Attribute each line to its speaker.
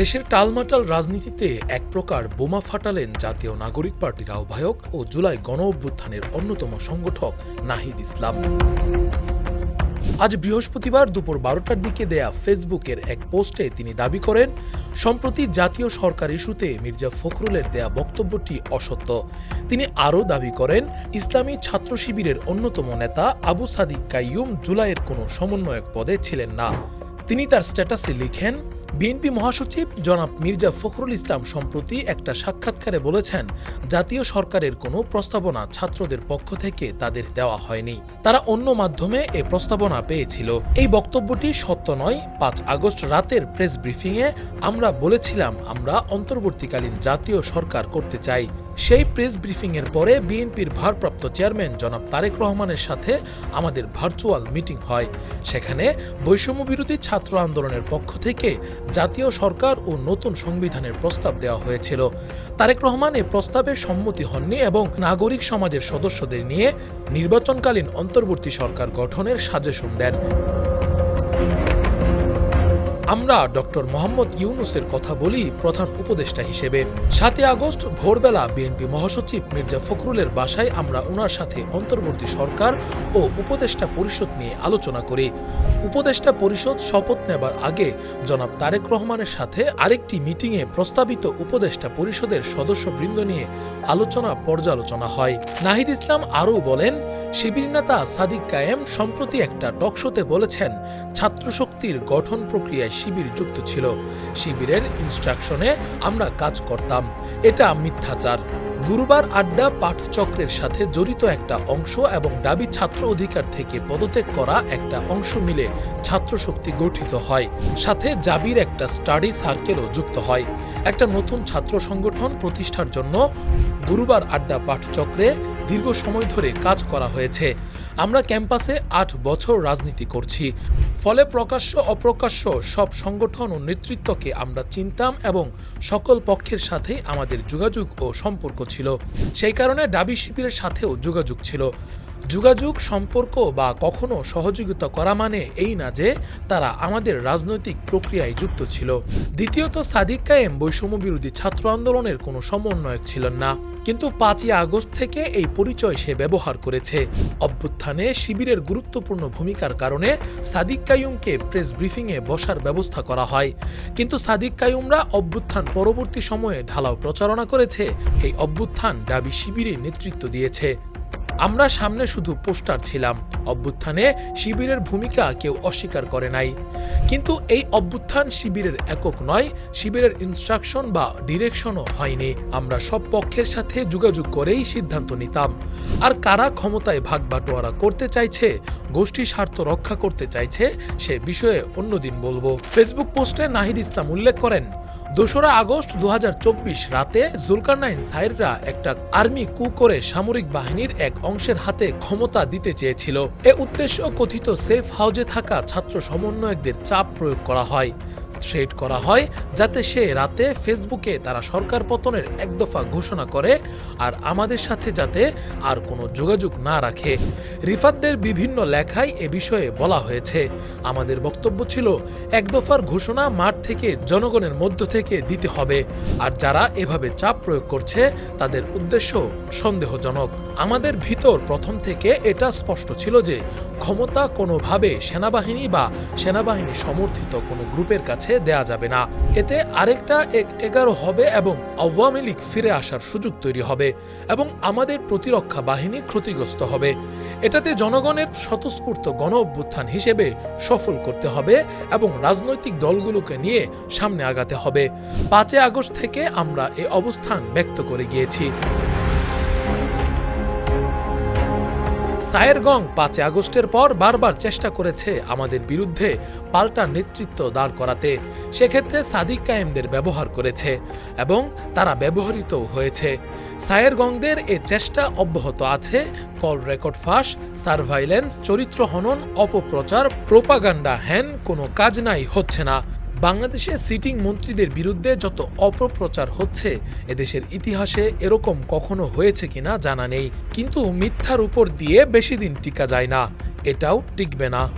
Speaker 1: দেশের টালমাটাল রাজনীতিতে এক প্রকার বোমা ফাটালেন জাতীয় নাগরিক পার্টির আহ্বায়ক ও জুলাই গণ অভ্যুত্থানের অন্যতম সংগঠক নাহিদ ইসলাম। আজ বৃহস্পতিবার দুপুর বারোটার দিকে দেয়া ফেসবুকের এক পোস্টে তিনি দাবি করেন, সম্প্রতি জাতীয় সরকার ইস্যুতে মির্জা ফখরুলের দেয়া বক্তব্যটি অসত্য। তিনি আরও দাবি করেন, ইসলামী ছাত্র শিবিরের অন্যতম নেতা আবু সাদিক কাইয়ুম জুলাইয়ের কোনো সমন্বয়ক পদে ছিলেন না। তিনি তার স্ট্যাটাসে লিখেন বিএনপি মহাসচিব জনাব মির্জা ফখরুল ইসলাম সম্প্রতি একটা সাক্ষাৎকারে বলেছেন, জাতীয় সরকারের কোনো প্রস্তাবনা ছাত্রদের পক্ষ থেকে তাদের দেওয়া হয়নি। তারা অন্য মাধ্যমে এ প্রস্তাবনা পেয়েছিল। এই বক্তব্যটি সত্য নয়। পাঁচ আগস্ট রাতের প্রেস ব্রিফিংয়ে আমরা বলেছিলাম, আমরা অন্তর্বর্তীকালীন জাতীয় সরকার করতে চাই। সেই প্রেস ব্রিফিংয়ের পরে বিএনপির ভারপ্রাপ্ত চেয়ারম্যান জনাব তারেক রহমানের সাথে আমাদের ভার্চুয়াল মিটিং হয়। সেখানে বৈষম্য বিরোধী ছাত্র আন্দোলনের পক্ষ থেকে জাতীয় সরকার ও নতুন সংবিধানের প্রস্তাব দেওয়া হয়েছিল। তারেক রহমান এ প্রস্তাবে সম্মতি হননি এবং নাগরিক সমাজের সদস্যদের নিয়ে নির্বাচনকালীন অন্তর্বর্তী সরকার গঠনের সাজেশন দেন। আমরা ডক্টর মোহাম্মদ ইউনুসের কথা বলি প্রধান উপদেষ্টা হিসেবে। সাতই আগস্ট ভোরবেলা বিএনপি মহাসচিব মির্জা ফখরুলের বাসায় আমরা ওনার সাথে অন্তর্বর্তী সরকার ও উপদেষ্টা পরিষদ নিয়ে আলোচনা করি। উপদেষ্টা পরিষদ শপথ নেবার আগে জনাব তারেক রহমানের সাথে আরেকটি মিটিংয়ে প্রস্তাবিত উপদেষ্টা পরিষদের সদস্যবৃন্দ নিয়ে আলোচনা পর্যালোচনা হয়। নাহিদ ইসলাম আরও বলেন শিবির নেতা সাদিক কায়েম সম্প্রতি একটা টকশোতে বলেছেন, ছাত্রশক্তির গঠন প্রক্রিয়ায় শিবির যুক্ত ছিল। শিবিরের ইনস্ট্রাকশনে আমরা কাজ করতাম। এটা মিথ্যাচার। গুরুবার আড্ডা পাঠচক্রের সাথে জড়িত একটা অংশ এবং দাবি ছাত্র অধিকার থেকে পদত্যাগ করা একটা অংশ মিলে ছাত্রশক্তি গঠিত হয়। সাথে জাবির একটা স্টাডি সার্কেলও যুক্ত হয়। একটা নতুন ছাত্র সংগঠন প্রতিষ্ঠার জন্য গুরুবার আড্ডা পাঠচক্রে দীর্ঘ সময় ধরে কাজ করা হয়েছে। আমরা ক্যাম্পাসে আট বছর রাজনীতি করছি। ফলে প্রকাশ্য, অপ্রকাশ্য সব সংগঠন ও নেতৃত্বকে আমরা চিনতাম এবং সকল পক্ষের সাথেই আমাদের যোগাযোগ ও সম্পর্ক ছিল। সেই কারণে ডাবি শিবিরের সাথেও যোগাযোগ ছিল। যোগাযোগ, সম্পর্ক বা কখনো সহযোগিতা করা মানে এই না যে তারা আমাদের রাজনৈতিক প্রক্রিয়ায় যুক্ত ছিল। দ্বিতীয়ত, সাদিক কায়েম বৈষম্য বিরোধী ছাত্র আন্দোলনের কোনো সমন্বয়ক ছিলেন না। কিন্তু পাঁচই আগস্ট থেকে এই পরিচয় সে ব্যবহার করেছে। অভ্যুত্থানে শিবিরের গুরুত্বপূর্ণ ভূমিকার কারণে সাদিক কায়ুমকে প্রেস ব্রিফিংয়ে বসার ব্যবস্থা করা হয়। কিন্তু সাদিক কায়ুমরা অভ্যুত্থান পরবর্তী সময়ে ঢালাও প্রচারণা করেছে। এই অভ্যুত্থান দাবি শিবিরে নেতৃত্ব দিয়েছে। আমরা সামনে শুধু পোস্টার ছিলাম। অভ্যুত্থানে শিবিরের ভূমিকা কেউ অস্বীকার করে নাই। কিন্তু এই অভ্যুত্থান শিবিরের একক নয়, শিবিরের ইনস্ট্রাকশন বা ডিরেকশনও হয়নি। আমরা সব পক্ষের সাথে যোগাযোগ করেই সিদ্ধান্ত নিতাম। আর কারা ক্ষমতায় ভাগ বাটোয়ারা করতে চাইছে, গোষ্ঠী স্বার্থ রক্ষা করতে চাইছে, সে বিষয়ে অন্যদিন বলব। ফেসবুক পোস্টে নাহিদ ইসলাম উল্লেখ করেন দোসরা আগস্ট দু হাজার চব্বিশ রাতে জুলকারনাইন সাইররা একটা আর্মি কু করে সামরিক বাহিনীর এক অংশের হাতে ক্ষমতা দিতে চেয়েছিল। এ উদ্দেশ্য কথিত সেফ হাউজে থাকা ছাত্র সমন্বয়কদের চাপ প্রয়োগ করা হয়। থ্রেড করা হয়, যাতে সে রাতে ফেসবুকে তারা সরকার পতনের এক দফা ঘোষণা করে আর আমাদের সাথে যাতে আর কোনো যোগাযোগ না রাখে। রিফাতদের বিভিন্ন লেখায় এ বিষয়ে বলা হয়েছে। আমাদের বক্তব্য ছিল, এক দফার ঘোষণা মাঠ থেকে জনগণের মধ্য থেকে দিতে হবে। আর যারা এভাবে চাপ প্রয়োগ করছে, তাদের উদ্দেশ্য সন্দেহজনক। আমাদের ভিতর প্রথম থেকে এটা স্পষ্ট ছিল যে, ক্ষমতা কোনোভাবে সেনাবাহিনী বা সেনাবাহিনী সমর্থিত কোনো গ্রুপের কাছে দেয়া যাবে না। এতে আরেকটা এক এগারো হবে এবং আওয়ামী লীগ ফিরে আসার সুযোগ তৈরি হবে এবং আমাদের প্রতিরক্ষা বাহিনী ক্ষতিগ্রস্ত হবে। এটাতে জনগণের স্বতঃস্ফূর্ত গণ অভ্যুত্থান হিসেবে সফল করতে হবে এবং রাজনৈতিক দলগুলোকে নিয়ে সামনে আগাতে হবে। পাঁচই আগস্ট থেকে আমরা এ অবস্থান ব্যক্ত করে গিয়েছি। সায়েরগং পাঁচই আগস্টের পর বারবার চেষ্টা করেছে আমাদের বিরুদ্ধে পাল্টা নেতৃত্ব দাঁড় করাতে। সেক্ষেত্রে সাদিক কায়েমদের ব্যবহার করেছে এবং তারা ব্যবহৃত হয়েছে। সায়েরগংদের এ চেষ্টা অব্যাহত আছে। কল রেকর্ড ফাঁস, সার্ভাইলেন্স, চরিত্র হনন, অপপ্রচার, প্রোপাগান্ডা হ্যান কোনো কাজ নাই, হচ্ছে না। বাংলাদেশে সিটিং মন্ত্রীদের বিরুদ্ধে যত অপপ্রচার হচ্ছে, এদেশের ইতিহাসে এরকম কখনো হয়েছে কিনা জানা নেই। কিন্তু মিথ্যার উপর দিয়ে বেশি দিন টিকা যায় না। এটাও টিকবে না।